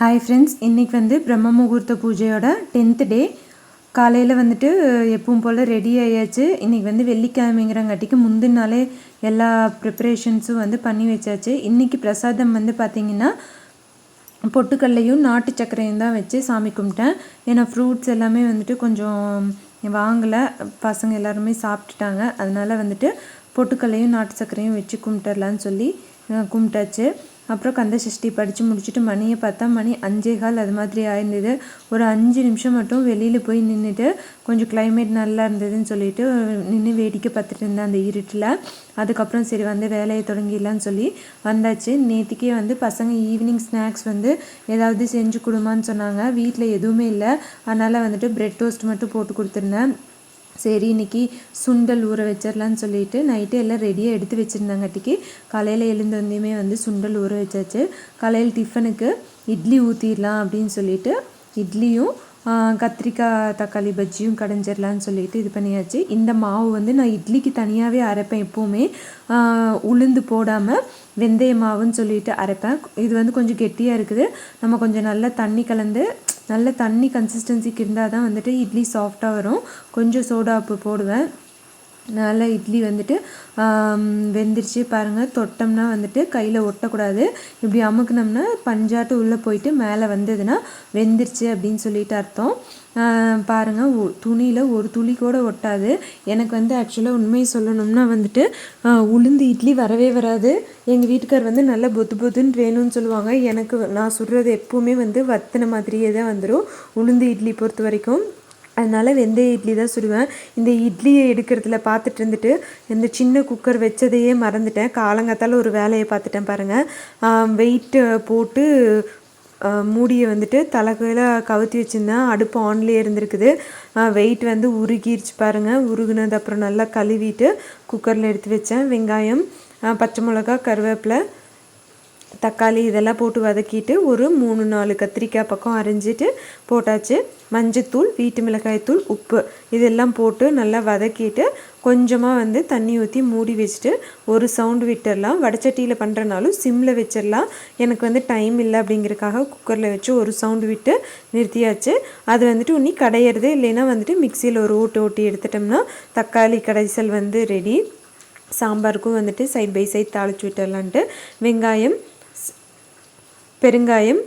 Hi friends இன்றைக்கி வந்து பிரம்ம முகூர்த்த பூஜையோட டென்த்து டே காலையில் வந்துட்டு எப்பவும் போல் ரெடி ஆயாச்சு. இன்றைக்கி வந்து வெள்ளிக்கிழமைங்கிறங்காட்டிக்கு முந்தின நாளே எல்லா ப்ரிப்பரேஷன்ஸும் வந்து பண்ணி வச்சாச்சு. இன்றைக்கி பிரசாதம் வந்து பார்த்திங்கன்னா பொட்டுக்கல்லையும் நாட்டு சர்க்கரையும் தான் வச்சு சாமி கும்பிட்டேன். ஏன்னா ஃப்ரூட்ஸ் எல்லாமே வந்துட்டு கொஞ்சம் வாங்கலை. பசங்க எல்லாருமே சாப்பிட்டுட்டாங்க. அதனால் வந்துட்டு பொட்டுக்கல்லையும் நாட்டு சர்க்கரையும் வச்சு கும்பிட்டுறலான்னு சொல்லி கும்பிட்டாச்சு. அப்புறம் கந்த சஷ்டி படித்து முடிச்சுட்டு மணியை பார்த்தா மணி அஞ்சே கால் அது மாதிரி ஆயிருந்தது. ஒரு அஞ்சு நிமிஷம் மட்டும் வெளியில் போய் நின்றுட்டு கொஞ்சம் கிளைமேட் நல்லா இருந்ததுன்னு சொல்லிட்டு நின்று வேடிக்கை பார்த்துட்டு இருந்தேன் அந்த இருட்டில். அதுக்கப்புறம் சரி வந்து வேலையை தொடங்கிடலான்னு சொல்லி வந்தாச்சு. நேற்றுக்கே வந்து பசங்க ஈவினிங் ஸ்நாக்ஸ் வந்து ஏதாவது செஞ்சு கொடுமான்னு சொன்னாங்க. வீட்டில் எதுவுமே இல்லை. அதனால் வந்துட்டு பிரெட் டோஸ்ட் மட்டும் போட்டு கொடுத்துருந்தேன். சரி இன்னைக்கு சுண்டல் ஊற வச்சிடலான்னு சொல்லிட்டு நைட்டு எல்லாம் ரெடியாக எடுத்து வச்சுருந்தாங்காட்டிக்கு காலையில் எழுந்த வந்தையுமே வந்து சுண்டல் ஊற வச்சாச்சு. காலையில் டிஃபனுக்கு இட்லி ஊற்றிடலாம் அப்படின்னு சொல்லிட்டு இட்லியும் கத்திரிக்காய் தக்காளி பஜ்ஜியும் கடைஞ்சிடலான்னு சொல்லிட்டு இது பண்ணியாச்சு. இந்த மாவு வந்து நான் இட்லிக்கு தனியாகவே அரைப்பேன் எப்போவுமே. உளுந்து போடாமல் வெந்தய மாவுன்னு சொல்லிட்டு அரைப்பேன். இது வந்து கொஞ்சம் கெட்டியாக இருக்குது. நம்ம கொஞ்சம் நல்லா தண்ணி கலந்து நல்ல தண்ணி கன்சிஸ்டன்சிக்கு இருந்தால் தான் வந்துட்டு இட்லி சாஃப்டாக வரும். கொஞ்சம் சோடா உப்பு போடுவேன். நல்ல இட்லி வந்துட்டு வெந்துருச்சு. பாருங்கள் தொட்டோம்னா வந்துட்டு கையில் ஒட்டக்கூடாது. இப்படி அமுக்குனோம்னா பஞ்சாட்டு உள்ளே போயிட்டு மேலே வந்ததுன்னா வெந்துருச்சு அப்படின்னு சொல்லிட்டு அர்த்தம். பாருங்கள் துணியில் ஒரு துளி கூட ஒட்டாது. எனக்கு வந்து ஆக்சுவலாக உண்மையை சொல்லணும்னா வந்துட்டு உளுந்து இட்லி வரவே வராது. எங்கள் வீட்டுக்கார் வந்து நல்லா பொத்து பொத்துன்னு வேணும்னு சொல்லுவாங்க. எனக்கு நான் சுடுறது எப்போவுமே வந்து வத்தின மாதிரியே தான் வந்துடும் உளுந்து இட்லி பொறுத்த வரைக்கும். அதனால் வெந்தய இட்லி தான் சுடுவேன். இந்த இட்லியை எடுக்கிறதுல பார்த்துட்டு இருந்துட்டு இந்த சின்ன குக்கர் வச்சதையே மறந்துட்டேன். காலங்கத்தால் ஒரு வேலையை பார்த்துட்டேன் பாருங்கள் வெயிட்டு போட்டு மூடியை வந்துட்டு தலைகையில் கவுத்தி வச்சுருந்தேன். அடுப்பு ஆன்லேயே இருந்திருக்குது. வெயிட் வந்து உருகிருச்சு பாருங்கள் உருகுனது அப்புறம் நல்லா கழுவிட்டு குக்கரில் எடுத்து வச்சேன். வெங்காயம் பச்சை மிளகா கருவேப்பிலை தக்காளி இதெல்லாம் போட்டு வதக்கிட்டு ஒரு மூணு நாலு கத்திரிக்காய் பக்கம் அரிஞ்சிட்டு போட்டாச்சு. மஞ்சத்தூள் வீட்டு மிளகாய்த்தூள் உப்பு இதெல்லாம் போட்டு நல்லா வதக்கிட்டு கொஞ்சமாக வந்து தண்ணி ஊற்றி மூடி வச்சுட்டு ஒரு சவுண்டு விட்டுடலாம் வடச்சட்டியில் பண்ணுறனாலும் சிம்மில் வச்சிடலாம் எனக்கு வந்து டைம் இல்லை அப்படிங்கிறக்காக குக்கரில் வச்சு ஒரு சவுண்டு விட்டு நிறுத்தியாச்சு. அது வந்துட்டு உன்னி கடையிறது இல்லைன்னா வந்துட்டு மிக்சியில் ஒரு ஓட்டு ஓட்டி எடுத்துட்டோம்னா தக்காளி கடைசல் வந்து ரெடி சாம்பாருக்கும் வந்துட்டு சைட் பை சைட் தாளிச்சு விட்டுடலான்ட்டு வெங்காயம் பெருங்காயம்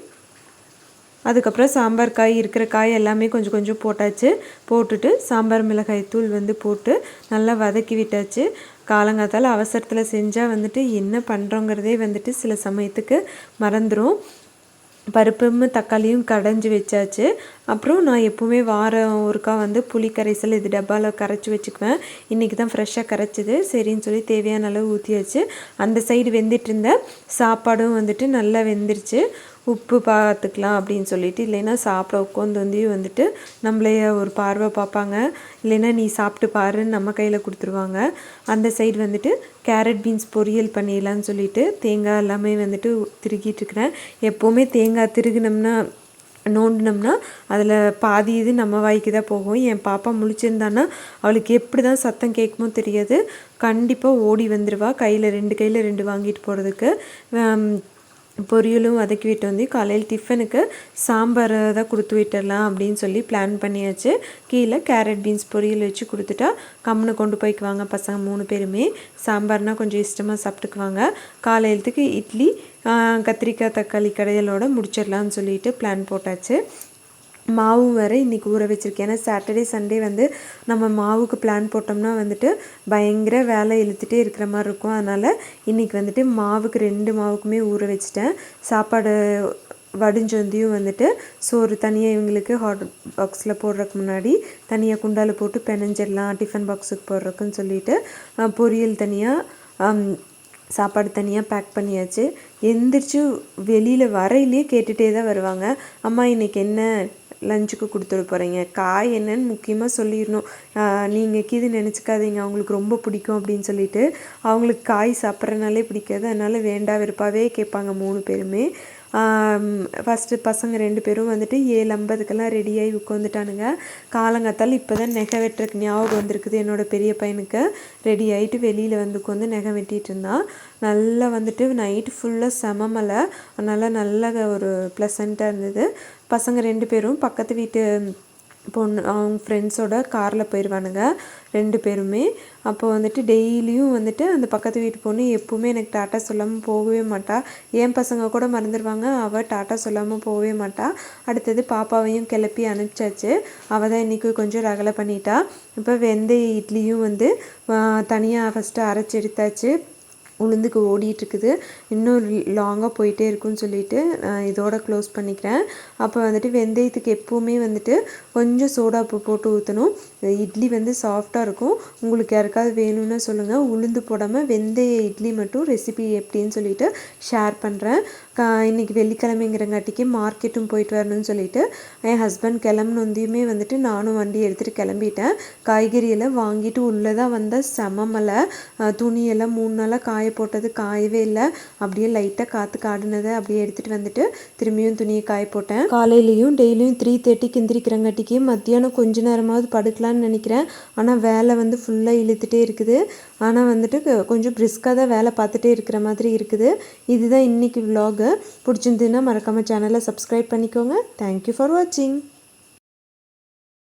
அதுக்கப்புறம் சாம்பார் காய் இருக்கிற காய் எல்லாமே கொஞ்சம் கொஞ்சம் போட்டாச்சு. போட்டுட்டு சாம்பார் மிளகாய் தூள் வந்து போட்டு நல்லா வதக்கி விட்டாச்சு. காலங்காத்தால் அவசரத்தில் செஞ்சால் வந்துட்டு என்ன பண்ணுறோங்கிறதே வந்துட்டு சில சமயத்துக்கு மறந்துடும் பருப்பும் தக்காளியும் கடைஞ்சி வச்சாச்சு. அப்புறம் நான் எப்போவுமே வாரம் ஒருக்கா வந்து புளி கரைசல் இது டப்பாவில் கரைச்சி வச்சுக்குவேன். இன்றைக்கி தான் ஃப்ரெஷ்ஷாக கரைச்சிது. சரின்னு சொல்லி தேவையான அளவு ஊற்றியாச்சு அந்த சைடு வெந்துட்டு இருந்த சாப்பாடும் வந்துட்டு நல்லா வெந்துருச்சு. உப்பு பார்த்துக்கலாம் அப்படின்னு சொல்லிட்டு இல்லைன்னா சாப்பிட உட்காந்து வந்து வந்துட்டு நம்மளைய ஒரு பார்வை பார்ப்பாங்க. இல்லைன்னா நீ சாப்பிட்டு பாருன்னு நம்ம கையில் கொடுத்துருவாங்க. அந்த சைடு வந்துட்டு கேரட் பீன்ஸ் பொரியல் பண்ணிடலான்னு சொல்லிட்டு தேங்காய் எல்லாமே வந்துட்டு திருகிட்டு இருக்கிறேன். எப்போவுமே தேங்காய் திருகினோம்னா நோண்டினோம்னா அதில் பாதி இது நம்ம வாய்க்கு தான் போகும். என் பாப்பா முழிச்சிருந்தான்னா அவளுக்கு எப்படி தான் சத்தம் கேட்குமோ தெரியாது. கண்டிப்பாக ஓடி வந்துடுவா கையில் ரெண்டு கையில் ரெண்டு வாங்கிட்டு போகிறதுக்கு பொரியலும் வதக்கி விட்டு வந்து காலையில் டிஃபனுக்கு சாம்பார் தான் கொடுத்து விட்டுடலாம் அப்படின்னு சொல்லி பிளான் பண்ணியாச்சு. கீழே கேரட் பீன்ஸ் பொரியல் வச்சு கொடுத்துட்டா கம்முன்னு கொண்டு போய்க்குவாங்க பசங்க மூணு பேருமே. சாம்பார்னால் கொஞ்சம் இஷ்டமாக சாப்பிட்டுக்குவாங்க. காலையிலத்துக்கு இட்லி கத்திரிக்காய் தக்காளி கடையலோடு முடிச்சிடலான்னு சொல்லிட்டு பிளான் போட்டாச்சு. மாவும் வேறு இன்றைக்கி ஊற வச்சுருக்கேன். ஏன்னா சாட்டர்டே சண்டே வந்து நம்ம மாவுக்கு பிளான் போட்டோம்னா வந்துட்டு பயங்கர வேலை இழுத்துகிட்டே இருக்கிற மாதிரி இருக்கும். அதனால் இன்றைக்கி வந்துட்டு மாவுக்கு ரெண்டு மாவுக்குமே ஊற வச்சுட்டேன். சாப்பாடு வடிஞ்சொந்தியும் வந்துட்டு சோறு தனியாக இவங்களுக்கு ஹாட் பாக்ஸில் போடுறதுக்கு முன்னாடி தனியாக குண்டால போட்டு பெனஞ்சிடலாம் டிஃபன் பாக்ஸுக்கு போடுறதுக்குன்னு சொல்லிவிட்டு பொரியல் தனியாக சாப்பாடு தனியாக பேக் பண்ணியாச்சு. எந்திரிச்சு வெளியில் வரையிலே கேட்டுகிட்டே தான் வருவாங்க. அம்மா இன்னைக்கு என்ன லஞ்சுக்கு கொடுத்துட போகிறீங்க காய் என்னன்னு முக்கியமாக சொல்லிடணும். நீங்கள் கீது நினச்சிக்காதீங்க. அவங்களுக்கு ரொம்ப பிடிக்கும் அப்படின்னு சொல்லிட்டு அவங்களுக்கு காய் சாப்பிட்றனாலே பிடிக்காது. அதனால் வேண்டா வெறுப்பாகவே கேட்பாங்க மூணு பேருமே. ஃபஸ்ட்டு பசங்க ரெண்டு பேரும் வந்துட்டு ஏழு ஐம்பதுக்கெல்லாம் ரெடியாகி உட்காந்துட்டானுங்க காலங்காத்தால் இப்போ தான் நெகை வெட்டுறக்கு ஞாபகம் வந்திருக்குது என்னோட பெரிய பையனுக்கு. ரெடி ஆகிட்டு வெளியில் வந்து உட்காந்து நெகை வெட்டிகிட்டு இருந்தான். நல்லா வந்துட்டு நைட்டு ஃபுல்லாக செமமலை அதனால் நல்ல ஒரு ப்ளசண்ட்டாக இருந்தது. பசங்க ரெண்டு பேரும் பக்கத்து வீட்டு பொண்ணு அவங்க ஃப்ரெண்ட்ஸோட காரில் போயிடுவானுங்க ரெண்டு பேருமே. அப்போ வந்துட்டு டெய்லியும் வந்துட்டு அந்த பக்கத்து வீட்டு பொண்ணு எப்போவுமே எனக்கு டாட்டா சொல்லாமல் போகவே மாட்டா. என் பசங்க கூட மறந்துடுவாங்க அவள் டாட்டா சொல்லாமல் போகவே மாட்டா. அடுத்தது பாப்பாவையும் கிளப்பி அனுப்பிச்சாச்சு. அவள் தான் இன்றைக்கி கொஞ்சம் ரகலை பண்ணிட்டா. இப்போ வெந்தய இட்லியும் வந்து தனியாக ஃபஸ்ட்டு அரைச்சி எடுத்தாச்சு. உளுந்துக்கு ஓடிட்டுருக்குது. இன்னும் லாங்காக போயிட்டே இருக்குன்னு சொல்லிட்டு நான் இதோட க்ளோஸ் பண்ணிக்கிறேன். அப்போ வந்துட்டு வெந்தயத்துக்கு எப்போவுமே வந்துட்டு கொஞ்சம் சோடா உப்பு போட்டு ஊற்றணும் இட்லி வந்து சாஃப்டாக இருக்கும். உங்களுக்கு யாருக்காவது வேணும்னு சொல்லுங்கள் உளுந்து போடாமல் வெந்தய இட்லி மட்டும் ரெசிபி எப்படின்னு சொல்லிட்டு ஷேர் பண்ணுறேன் கா இன்றைக்கி வெள்ளிக்கிழமைங்கிறங்காட்டிக்கு மார்க்கெட்டும் போயிட்டு வரணும்னு சொல்லிட்டு என் ஹஸ்பண்ட் கிளம்புனொந்தையுமே வந்துட்டு நானும் வண்டி எடுத்துகிட்டு கிளம்பிட்டேன். காய்கறியெல்லாம் வாங்கிட்டு உள்ளே தான் வந்த செம மலை துணியெல்லாம் மூணு நாளாக காய போட்டது காயவே இல்லை. அப்படியே லைட்டாக காற்று காடுனதை அப்படியே எடுத்துகிட்டு வந்துட்டு திரும்பியும் துணியை காய போட்டேன். காலையிலையும் டெய்லியும் த்ரீ தேர்ட்டிக்கு எந்திரிக்கிறங்காட்டிக்கு மத்தியானம் கொஞ்ச நேரமாவது படுக்கலான்னு நினைக்கிறேன். ஆனால் வேலை வந்து ஃபுல்லாக இழுத்துட்டே இருக்குது. ஆனால் வந்துட்டு கொஞ்சம் பிரிஸ்காக தான் வேலை பார்த்துட்டே இருக்கிற மாதிரி இருக்குது. இதுதான் இன்றைக்கி விலாகு பிடிச்சிருந்ததுன்னா மறக்காமல் சேனலை சப்ஸ்கிரைப் பண்ணிக்கோங்க. தேங்க்யூ ஃபார் வாட்சிங்